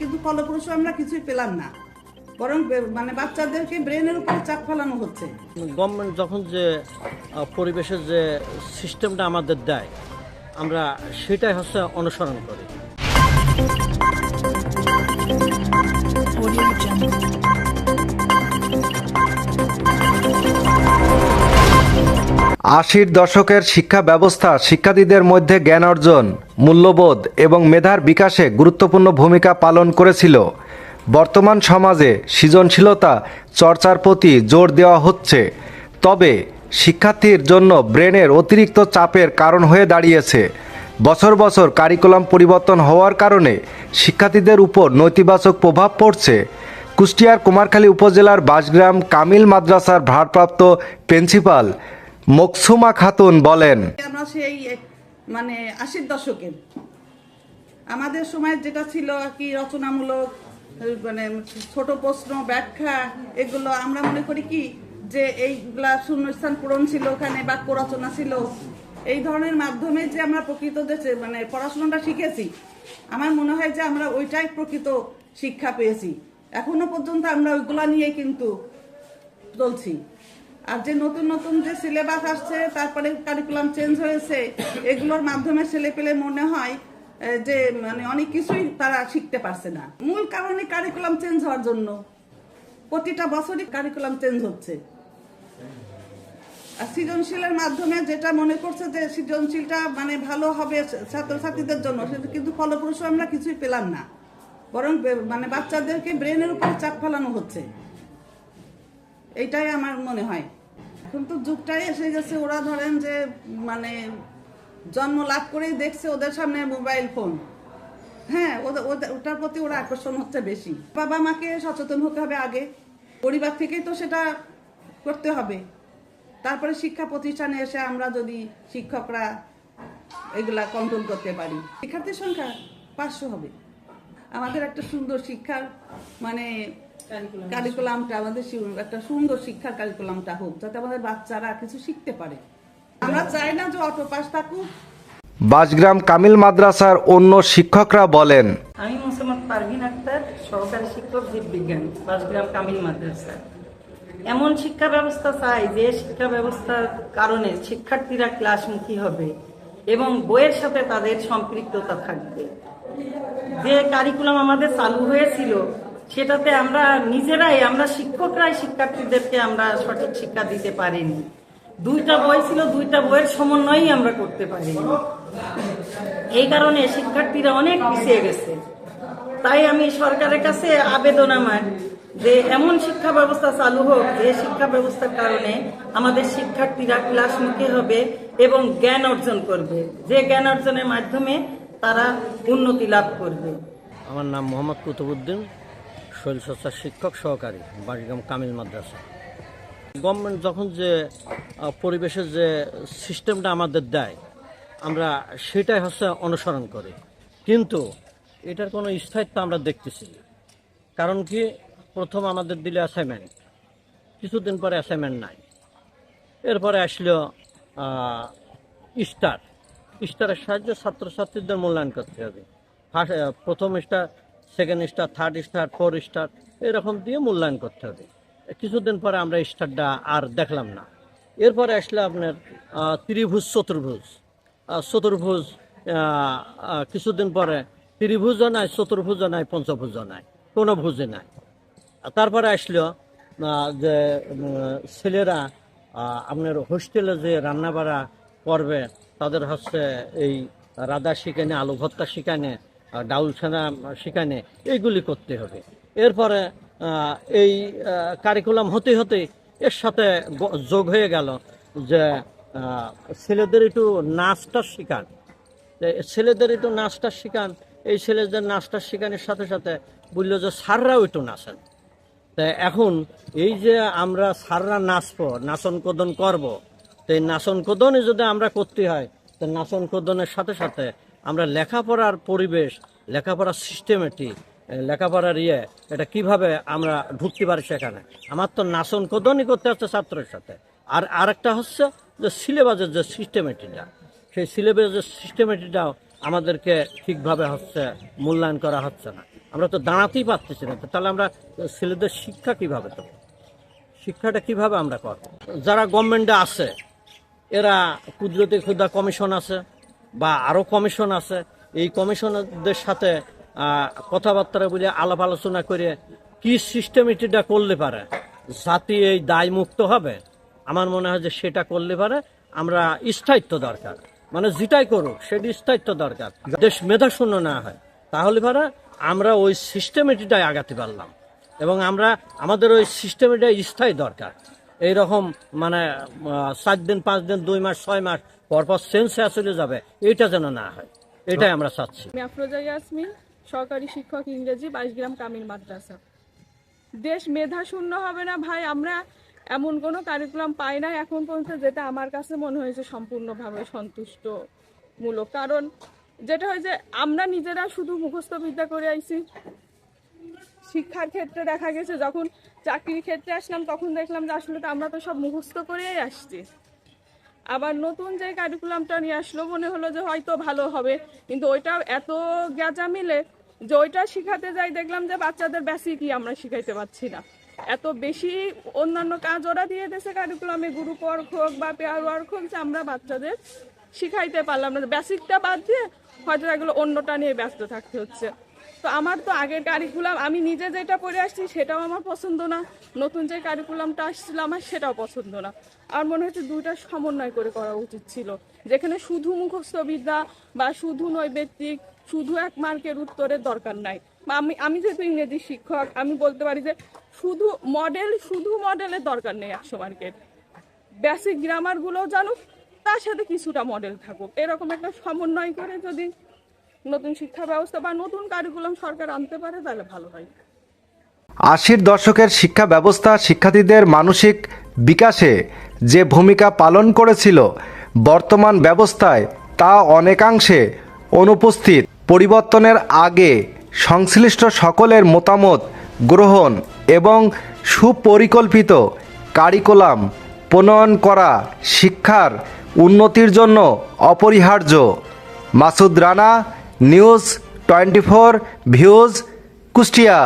কিন্তু ফলপ্রসূ আমরা কিছুই পেলাম না। বরং মানে বাচ্চাদেরকে ব্রেনের উপরে চাপ ফেলানো হচ্ছে। গভর্নমেন্ট যখন যে পরিবেশের যে সিস্টেমটা আমাদের দেয়, আমরা সেটাই হচ্ছে অনুসরণ করি। আশির দশকের শিক্ষা ব্যবস্থা শিক্ষার্থীদের মধ্যে জ্ঞান অর্জন, মূল্যবোধ এবং মেধার বিকাশে গুরুত্বপূর্ণ ভূমিকা পালন করেছিল। বর্তমান সমাজে সৃজনশীলতা চর্চার প্রতি জোর দেওয়া হচ্ছে। তবে শিক্ষার্থীর জন্য ব্রেনের অতিরিক্ত চাপের কারণ হয়ে দাঁড়িয়েছে। বছর বছর কারিকুলাম পরিবর্তন হওয়ার কারণে শিক্ষার্থীদের উপর নৈতিবাচক প্রভাব পড়ছে। কুষ্টিয়ার কুমারখালী উপজেলার বাসগ্রাম কামিল মাদ্রাসার ভারপ্রাপ্ত প্রিন্সিপাল মকসুমা খাতুন বলেন। আমরা সেই মানে আশির দশকের আমাদের সময় যেটা ছিল কি রচনামূলক মানে ছোট প্রশ্ন, ব্যাখ্যা, এগুলো আমরা মনে করি কি যে এইগুলা শূন্যস্থান পূরণ ছিল ওখানে, বাক্য রচনা ছিল। এই ধরনের মাধ্যমে যে আমরা প্রকৃত দেশে মানে পড়াশোনাটা শিখেছি, আমার মনে হয় যে আমরা ওইটাই প্রকৃত শিক্ষা পেয়েছি। এখনও পর্যন্ত আমরা ওইগুলা নিয়ে কিন্তু চলছি। আর যে নতুন নতুন যে সিলেবাস আসছে, তারপরে কারিকুলাম চেঞ্জ হয়েছে, এগুলোর মাধ্যমে ছেলে পেলে মনে হয় যে মানে অনেক কিছুই তারা শিখতে পারছে না। মূল কারণে কারিকুলাম চেঞ্জ হওয়ার জন্য। প্রতিটা বছরই কারিকুলাম চেঞ্জ হচ্ছে। আর সৃজনশীলের মাধ্যমে যেটা মনে করছে যে সৃজনশীলটা মানে ভালো হবে ছাত্রছাত্রীদের জন্য, সেটা কিন্তু ফলপ্রসূ আমরা কিছুই পেলাম না। বরং মানে বাচ্চাদেরকে ব্রেনের উপরে চাপ ফেলানো হচ্ছে। এইটাই আমার মনে হয়। এখন তো যুগটাই এসে গেছে, ওরা ধরেন যে মানে জন্ম লাভ করেই দেখছে ওদের সামনে মোবাইল ফোন। হ্যাঁ ওটার প্রতি ওরা আকর্ষণ হচ্ছে বেশি। বাবা মাকে সচেতন হতে হবে আগে। পরিবার থেকেই তো সেটা করতে হবে। তারপরে শিক্ষা প্রতিষ্ঠানে এসে আমরা যদি শিক্ষকরা এগুলা কন্ট্রোল করতে পারি। শিক্ষার্থীর সংখ্যা পাঁচশো হবে। আমাদের একটা সুন্দর শিক্ষার মানে কারিকুলামটা আমাদের একটা সুন্দর শিক্ষার কারিকুলামটা হোক যাতে আমাদের বাচ্চারা কিছু শিখতে পারে। আমরা চাই না যে অটো পাস থাকুক। বাসগ্রাম কামিল মাদ্রাসার অন্য শিক্ষকরা বলেন আমি মোসাম্মদ পারভিন আক্তার সহকারী শিক্ষক জীববিজ্ঞান বাসগ্রাম কামিল মাদ্রাসা। এমন শিক্ষা ব্যবস্থা চাই যে শিক্ষা ব্যবস্থার কারণে শিক্ষার্থীরা ক্লাসমুখী হবে এবং বইয়ের সাথে তাদের সম্পৃক্ততা থাকবে। যে কারিকুলাম আমাদের চালু হয়েছিল সেটাতে আমরা নিজেরাই, আমরা শিক্ষকরাই শিক্ষার্থীদেরকে আমরা সঠিক শিক্ষা দিতে পারিনি। দুইটা বই ছিল, দুইটা বইয়ের সমন্বয়ই আমরা করতে পারিনি। এই কারণে শিক্ষার্থীরা অনেক পিছিয়ে গেছে। তাই আমি সরকারের কাছে আবেদন আমার যে এমন শিক্ষা ব্যবস্থা চালু হোক, যে শিক্ষা ব্যবস্থার কারণে আমাদের শিক্ষার্থীরা ক্লাস ক্লাসমুখী হবে এবং জ্ঞান অর্জন করবে। যে জ্ঞান অর্জনের মাধ্যমে তারা উন্নতি লাভ করবে। আমার নাম মোহাম্মদ কুতুবুদ্দিন শৈলচর্চার শিক্ষক সহকারী, বাড়িগ্রাম কামিল মাদ্রাসা। গভর্নমেন্ট যখন যে পরিবেশের যে সিস্টেমটা আমাদের দেয়, আমরা সেটাই হচ্ছে অনুসরণ করি। কিন্তু এটার কোনো স্থায়িত্ব আমরা দেখতেছি কারণ কি? প্রথম আমাদের দিলে অ্যাসাইনমেন্ট কিছুদিন পরে অ্যাসাইনমেন্ট নাই। এরপরে আসলো স্টার স্টারের সাহায্যে ছাত্রছাত্রীদের মূল্যায়ন করতে হবে। ফার্স্ট প্রথম star second star third star four star এরকম দিয়ে মূল্যায়ন করতে হবে। কিছুদিন পরে আমরা স্টারটা আর দেখলাম না। এরপরে আসলে আপনার ত্রিভুজ, চতুর্ভুজ। চতুর্ভুজ কিছুদিন পরে ত্রিভুজও নাই, চতুর্ভুজও নাই, পঞ্চভুজও নাই কোনো ভুজে নাই। তারপরে আসলো যে ছেলেরা আপনার হোস্টেলে যে রান্নাবাড়া করবে, তাদের হচ্ছে এই রাধা শিখানে, আলু ভর্তা শিখানে আহ, ডাউল ছানা শিখানে এইগুলি করতে হবে। এরপরে এই কারিকুলাম হতে হতে এর সাথে যোগ হয়ে গেল যে ছেলেদের একটু নাচটা শেখান। ছেলেদের একটু নাচটা শিখান এই ছেলেদের নাচটা শেখানোর সাথে সাথে বলল যে স্যাররাও একটু নাচেন। তা এখন এই যে আমরা সাররা নাচবো নাচন কদন করব তো এই নাচন কদনই যদি আমরা করতে হয় তো নাচন কদনের সাথে সাথে আমরা লেখাপড়ার পরিবেশ, লেখাপড়ার সিস্টেমেটিক লেখাপড়ার ইয়ে এটা কীভাবে আমরা ঢুকতে পারি সেখানে? আমার তো নাচন কদনই করতে হচ্ছে ছাত্রের সাথে। আর আরেকটা হচ্ছে যে সিলেবাসের যে সিস্টেমেটিকটা সেই সিলেবাসের সিস্টেমেটিকটাও আমাদেরকে ঠিকভাবে হচ্ছে মূল্যায়ন করা হচ্ছে না। আমরা তো দাঁড়াতেই পারতেছি না। তাহলে আমরা ছেলেদের শিক্ষা কীভাবে তো শিক্ষাটা কীভাবে আমরা করব? যারা গভর্নমেন্টে আছে, এরা কুদরতি ক্ষুদা কমিশন আছে। বা আরও কমিশন আছে, এই কমিশনারদের সাথে কথাবার্তা বলে আলাপ আলোচনা করে কি সিস্টেমেটিটা করলে পারে? জাতি এই দায় মুক্ত হবে? আমার মনে হয় যে সেটা করলে পারে। আমরা স্থায়িত্ব দরকার। মানে যেটাই করুক, সেটি স্থায়িত্ব দরকার। দেশ মেধাশূন্য না হয়, তাহলে পারে আমরা ওই সিস্টেমেটিটাই আগাতে পারলাম। এবং আমরা, আমাদের ওই সিস্টেমটা স্থায়ী দরকার। এই রকম মানে সাত দিন পাঁচ দিন দুই মাস ছয় মাস পরপর সেন্সে চলে যাবে। এটা যেন না হয়। এটাই আমরা চাচ্ছি। আমি আফরোজা ইয়াসমিন সহকারী শিক্ষক ইংরেজি বাইশ গ্রাম কামিল মাদ্রাসা। দেশ মেধা শূন্য হবে না ভাই আমরা এমন কোনো কারিকুলাম পাই না এখন পর্যন্ত যেটা আমার কাছে মনে হয়েছে সম্পূর্ণভাবে সন্তুষ্টমূলক। কারণ যেটা হয় যে আমরা নিজেরা শুধু মুখস্থ বিদ্যা করে আইছি। শিক্ষার ক্ষেত্রে দেখা গেছে যখন চাকরির ক্ষেত্রে আসলাম, তখন দেখলাম যে আসলে তো আমরা তো সব মুখস্থ করেই আসছি। আবার নতুন যে কারিকুলামটা নিয়ে আসলো, মনে হলো যে হয়তো ভালো হবে। কিন্তু ওইটা এত গ্যাজা মিলে যে ওইটা শিখাতে যাই দেখলাম যে বাচ্চাদের বেসিকই আমরা শিখাইতে পারছি না। এত বেশি অন্যান্য কাজ ওরা দিয়ে দিয়েছে কারিকুলামে গ্রুপ ওয়ার্ক হোক বা পেয়ার ওয়ার্ক হোক, যে আমরা বাচ্চাদের শিখাইতে পারলাম না। বেসিকটা বাদ দিয়ে হয়তো এগুলো অন্যটা নিয়ে ব্যস্ত থাকতে হচ্ছে। তো আমার তো আগের কারিকুলাম আমি নিজে যেটা পড়ে আসছি সেটাও আমার পছন্দ না। নতুন যে কারিকুলামটা আসছিল আমার সেটাও পছন্দ না। আর মনে হচ্ছে দুইটা সমন্বয় করে করা উচিত ছিল। যেখানে শুধু মুখস্থ বিদ্যা বা শুধু নৈবেত্তিক শুধু এক মার্কের উত্তরের দরকার নাই। বা আমি আমি যেহেতু ইংরেজি শিক্ষক, আমি বলতে পারি যে শুধু মডেল শুধু মডেলের দরকার নেই একশো মার্কের। বেসিক গ্রামারগুলো জানুক, তার সাথে কিছুটা মডেল থাকুক। এরকম একটা সমন্বয় করে যদি নতুন শিক্ষা ব্যবস্থা বা নতুন কারিকুলাম সরকার আনতে পারে, তাহলে ভালো হয়। আশির দশকের শিক্ষা ব্যবস্থা শিক্ষার্থীদের মানসিক বিকাশে যে ভূমিকা পালন করেছিল বর্তমান ব্যবস্থায় তা অনেকাংশে অনুপস্থিত। পরিবর্তনের আগে সংশ্লিষ্ট সকলের মতামত গ্রহণ এবং সুপরিকল্পিত কারিকুলাম প্রণয়ন করা শিক্ষার উন্নতির জন্য অপরিহার্য। Masud Rana news twenty four views Kushtia.